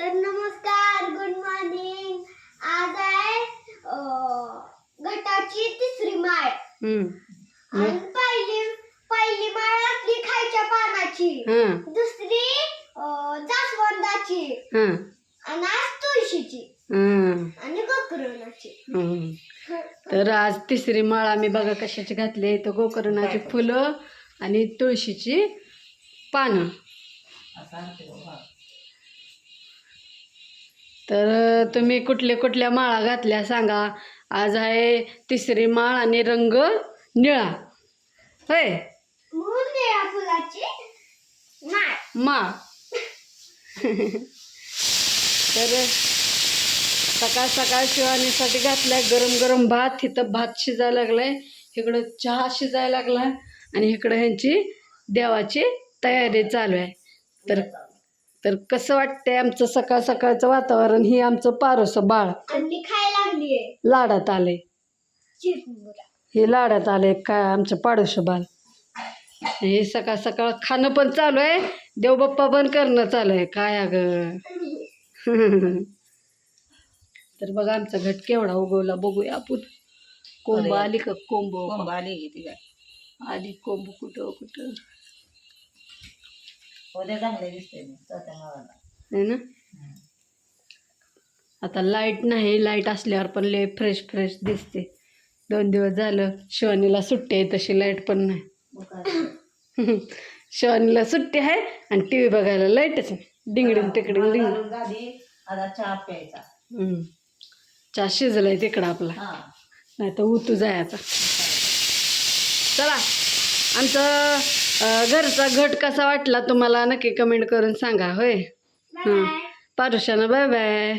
तर नमस्कार good morning आज आहे अं, घटाची तिसरी माळ. आणि पहिली पहिली माळ आपली खायच्या पानाची. हं, दुसरी जास्वंदाची. आणि आज तुळशीची. आणि गोकर्णाची. तर आज तिसरी माळ आम्ही बघा कशाची घातली तर गोकर्णाची फुलं आणि तुळशीची पानं. तर तुम्ही कुठल्या कुठल्या माळा घातल्या सांगा. आज आहे तिसरी माळ आणि रंग निळा. होय? माळ. तर सकाळ सकाळ शिवानीसाठी घातलाय. गरम गरम भात. इथं भात शिजायला लागलाय. इकडं चहा शिजायला लागलाय. आणि इकडं ह्यांची देवाची तयारी चालू आहे. तर तर कसं वाटतंय आमचं सकाळ सकाळचं वातावरण? ही आमचं पारोसं बाळ. आणि खायला लागलीये. लाडात आले चिरमुरा. हे लाडात आले काय आमचं पाडोसं बाळ? हे सकाळ सकाळ खाणं पण चालू आहे. देवबाप्पा पण करणं चालू आहे. काय अगं? तर बघा आमचा घट केवढा उगवला. बघूया आपण. कोंब आली का कोंब? कोंब आली आली कोंब कुठं कुठं? उद्या चांगले दिसते मी चौथ्या माळाला ना? आता लाइट नाही लाइट असल्यावर पण लय फ्रेश फ्रेश दिसते दोन दिवस झालं शिवानीला सुट्टी आहे तशी लाइट पण नाही. शिवानीला सुट्टी आहे आणि टी व्ही बघायला लाईटच नाही. डिंगडिंग तिकडे डिंग घालून गादी आता चहा प्यायचा. हम्म. चहा शिजलाय तिकडं आपला. हा. नाही तर उतू जायचा चला आमचं घरचा घट कसा वाटला तुम्हाला? नक्की कमेंट करून सांगा होय? हं. पारुशानं बाय बाय